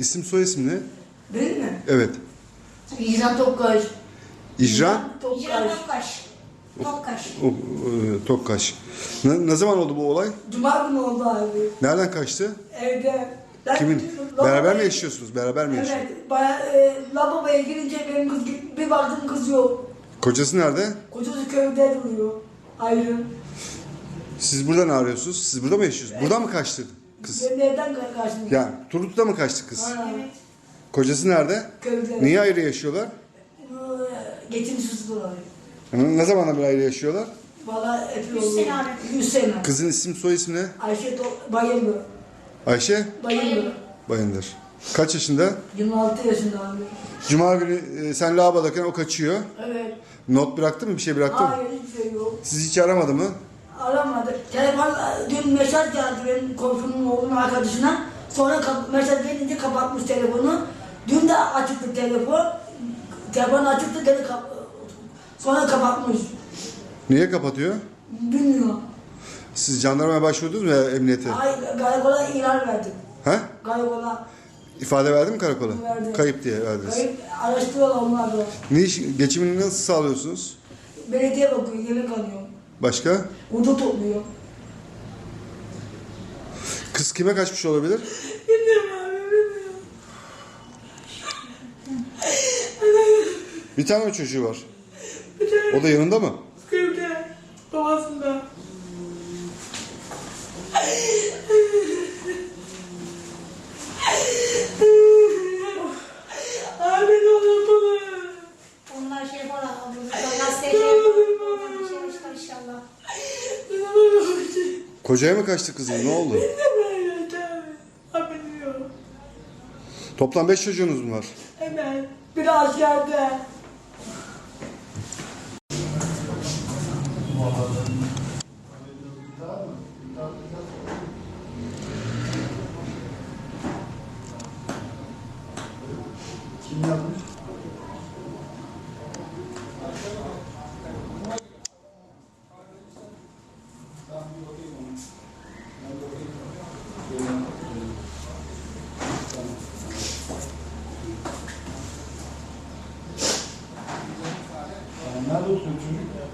İsim soy isim ne? Değil mi? Evet. İcran Tokkaş. Tokkaş. İcra Tokkaş. Tokkaş. o, e, Tokkaş. Ne, ne zaman oldu bu olay? Cuma günü oldu abi. Nereden kaçtı? Evde. Ben- Kimin? Lavaboya- Beraber mi yaşıyorsunuz? Beraber mi yaşıyorsunuz? Evet. Baya, e, lavaboya girince benim kız bir baktım kız yok. Kocası nerede? Kocası köyde duruyor. Ayrı. Siz burada ne arıyorsunuz? Siz burada mı yaşıyorsunuz? Buradan mı kaçtı kız? Ben evden ka- kaçtım. Yani Turgut'ta mı kaçtı kız? Evet. Kocası nerede? Köyde. Niye ayrı yaşıyorlar? Geçim suçlu dolayı. Hı, Ne zamandan beri ayrı yaşıyorlar? Valla Yüz yolu- sene abi. Yüz sene. Kızın isim soy ismi ne? Ayşe to- bayıldı. Ayşe Bayıldı. Bayındır. Kaç yaşında? 26 yaşında abi. Cuma günü e, sen lavabodayken o kaçıyor. Evet. Not bıraktı mı? Bir şey bıraktı mı? Hayır hiçbir şey yok. Siz hiç aramadı mı? Aramadı. Telefon dün mesaj geldi benim komşunun oğlunun arkadaşına. Sonra mesaj gelince kapatmış telefonu. Dün de açıktı telefon. Telefon açıktı geri kap sonra kapatmış. Niye kapatıyor? Bilmiyorum. Siz jandarmaya başvurdunuz mu emniyete? Hayır karakola ilan verdim. He? Karakola İfade verdi mi karakola? Verdi. Kayıp diye verdiniz. kayıp araştırıyorlar onlar da. Ne iş, geçimini nasıl sağlıyorsunuz? Belediye bakıyor, yemek alıyor. Başka? Udu topluyor. Kız kime kaçmış olabilir? Bilmiyorum abi, bilmiyorum. Bir tane mi çocuğu var? Bir tane O da yanında mı? köyde, babasında. Abi ne olur bana. Onlar şey yapar abi. Gazeteye şey yapar. Oradan bir şey çıkar inşallah. Ne olur Kocaya mı kaçtı kızın? Ne oldu? Toplam 5 çocuğunuz mu var? Hemen. Bir askerde. Kim yapmış? un autre truc